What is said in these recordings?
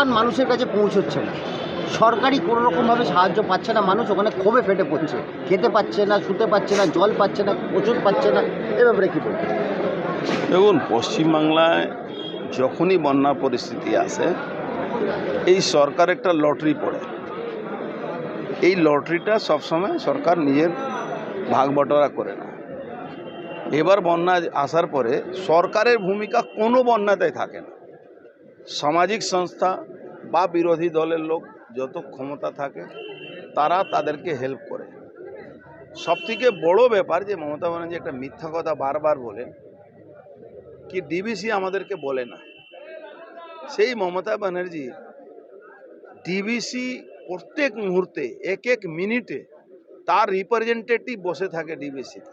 ত্রাণ মানুষের কাছে পৌঁছচ্ছে না। সরকারি কোনো রকমভাবে সাহায্য পাচ্ছে না, মানুষ ওখানে ক্ষোভে ফেটে পড়ছে। খেতে পাচ্ছে না, শুতে পাচ্ছে না, জল পাচ্ছে না, ওষুধ পাচ্ছে না, এ ব্যাপারে কী বলব? দেখুন, পশ্চিমবাংলায় যখনই বন্যা পরিস্থিতি আসে, এই সরকার একটা লটারি পড়ে। এই লটারিটা সবসময় সরকার নিজের ভাগ বটরা করে না এবার বন্যা আসার পরে সরকারের ভূমিকা কোনো বন্যাতেই থাকে না। সামাজিক সংস্থা বা বিরোধী দলের লোক যত ক্ষমতা থাকে, তারা তাদেরকে হেল্প করে। সবথেকে বড় ব্যাপার যে মমতা ব্যানার্জি একটা মিথ্যা কথা বারবার বলেন, কি ডিবিসি আমাদেরকে বলে না। সেই মমতা ব্যানার্জি ডিবিসি প্রত্যেক মুহূর্তে, এক এক মিনিটে তার রিপ্রেজেন্টেটিভ বসে থাকে ডিবিসিতে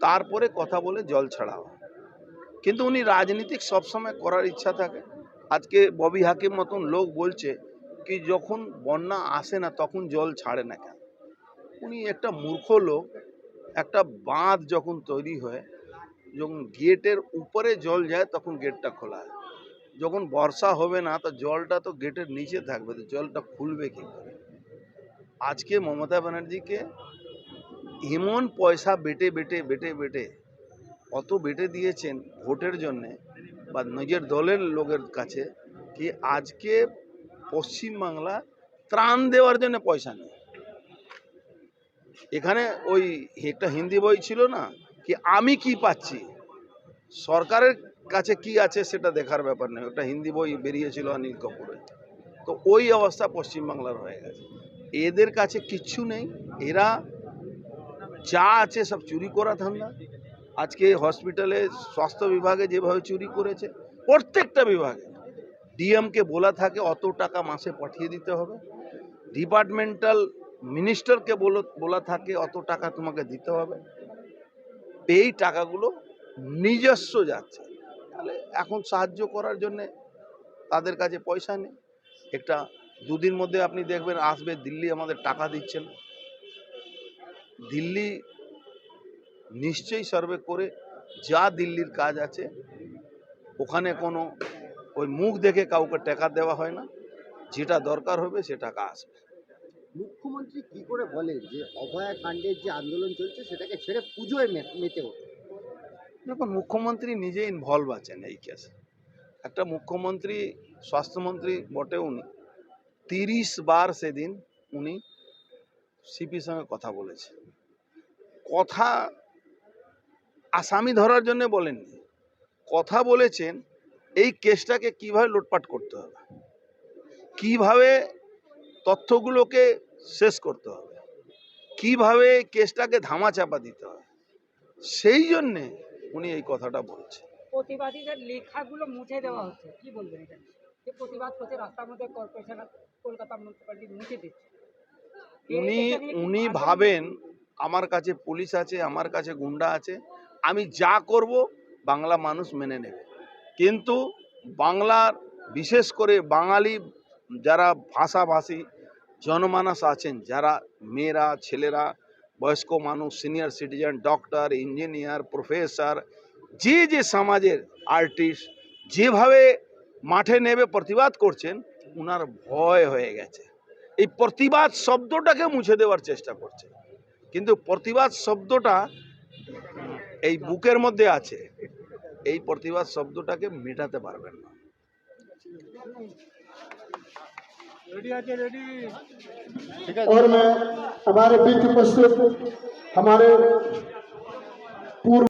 তারপরে কথা বলে জল ছাড়াও। কিন্তু উনি রাজনীতিক সবসময় করার ইচ্ছা থাকে। আজকে ববি হাকিম মতন লোক বলছে কি, যখন বন্যা আসে না তখন জল ছাড়ে না কেন? উনি একটা মূর্খ লোক, একটা বাঁধ যখন তৈরি হয়, যখন গেটের উপরে জল যায় তখন গেটটা খোলা হয়। যখন বর্ষা হবে না তো জলটা তো গেটের নিচে থাকবে, তো জলটা খুলবে কি করে? আজকে মমতা ব্যানার্জিকে এমন পয়সা বেটে বেটে বেটে বেটে অত বেটে দিয়েছেন ভোটের জন্যে বা নিজের দলের লোকের কাছে কি আজকে পশ্চিমবাংলা ত্রাণ দেওয়ার জন্য পয়সা নেই? এখানে ওই একটা হিন্দি বই ছিল না কি আমি কি পাচ্ছি? সরকারের কাছে কি আছে সেটা দেখার ব্যাপার নেই। একটা হিন্দি বই বেরিয়েছিল অনিল কাপুরের। তো ওই অবস্থা পশ্চিমবাংলার হয়ে গেছে। এদের কাছে কিচ্ছু নেই। এরা যা আছে সব চুরি করা ধান্দা। আজকে হসপিটালে স্বাস্থ্য বিভাগে যেভাবে চুরি করেছে, প্রত্যেকটা বিভাগে ডিএমকে বলা থাকে অত টাকা মাসে পাঠিয়ে দিতে হবে। ডিপার্টমেন্টাল মিনিস্টারকে বলো, বলা থাকে অত টাকা তোমাকে দিতে হবে। এই টাকাগুলো নিজস্ব যাচ্ছে। তাহলে এখন সাহায্য করার জন্যে তাদের কাছে পয়সা নেই। একটা দুদিন মধ্যে আপনি দেখবেন আসবে, দিল্লি আমাদের টাকা দিচ্ছেন। দিল্লি নিশ্চয়ই সার্ভে করে যা দিল্লির কাজ আছে ওখানে কোনো ওই মুখ দেখে কাউকে টাকা দেওয়া হয় না। যেটা দরকার হবে সে টাকা আসবে। মুখ্যমন্ত্রী কি করে বলে যে অভয়া কাণ্ডের যে আন্দোলন চলছে সেটাকে ছেড়ে পুজোয় মেতে ওঠে? দেখুন মুখ্যমন্ত্রী নিজে ইনভলভ আছেন এই কেসে একটা মুখ্যমন্ত্রী স্বাস্থ্যমন্ত্রী বটে উনি। তিরিশ বার সেদিন উনি সিপির সঙ্গে কথা বলেছে কথা আসামি ধরার জন্য বলেননি। কথা বলেছেন এই কেসটাকে কীভাবে লুটপাট করতে হবে? কীভাবে তথ্যগুলোকে শেষ করতে হবে? কীভাবে কেসটাকে ধামাচাপা দিতে হবে? সেই জন্যে উনি এই কথাটা বলছেন। প্রতিবাদীদের লেখাগুলো মুছে দেওয়া হচ্ছে। কি বলবেন এটা? যে প্রতিবাদ করছে রাস্তার মধ্যে কর্পোরেশন কলকাতা মিউনিসিপ্যালিটি মুছে দিচ্ছে। উনি উনি ভাবেন আমার কাছে পুলিশ আছে আমার কাছে গুন্ডা আছে আমি যা করব, বাংলা মানুষ মেনে নেবে। কিন্তু বাংলার, বিশেষ করে বাঙালি যারা ভাষাভাষী, জনমানস আছেন, যারা মেয়েরা, ছেলেরা, বয়স্ক মানুষ, senior citizen, doctor, engineer, professor, যে যে সমাজের আর্টিস্ট যেভাবে মাঠে নেবে প্রতিবাদ করছেন ওনার ভয় হয়ে গেছে। এই প্রতিবাদ শব্দটাকে মুছে দেওয়ার চেষ্টা করছে। কিন্তু প্রতিবাদ শব্দটা এই বুকের মধ্যে আছে এই প্রতিবাদ শব্দটাকে মেটাতে পারবেন না और मैं हमारे बीच उपस्थित हमारे पूर्व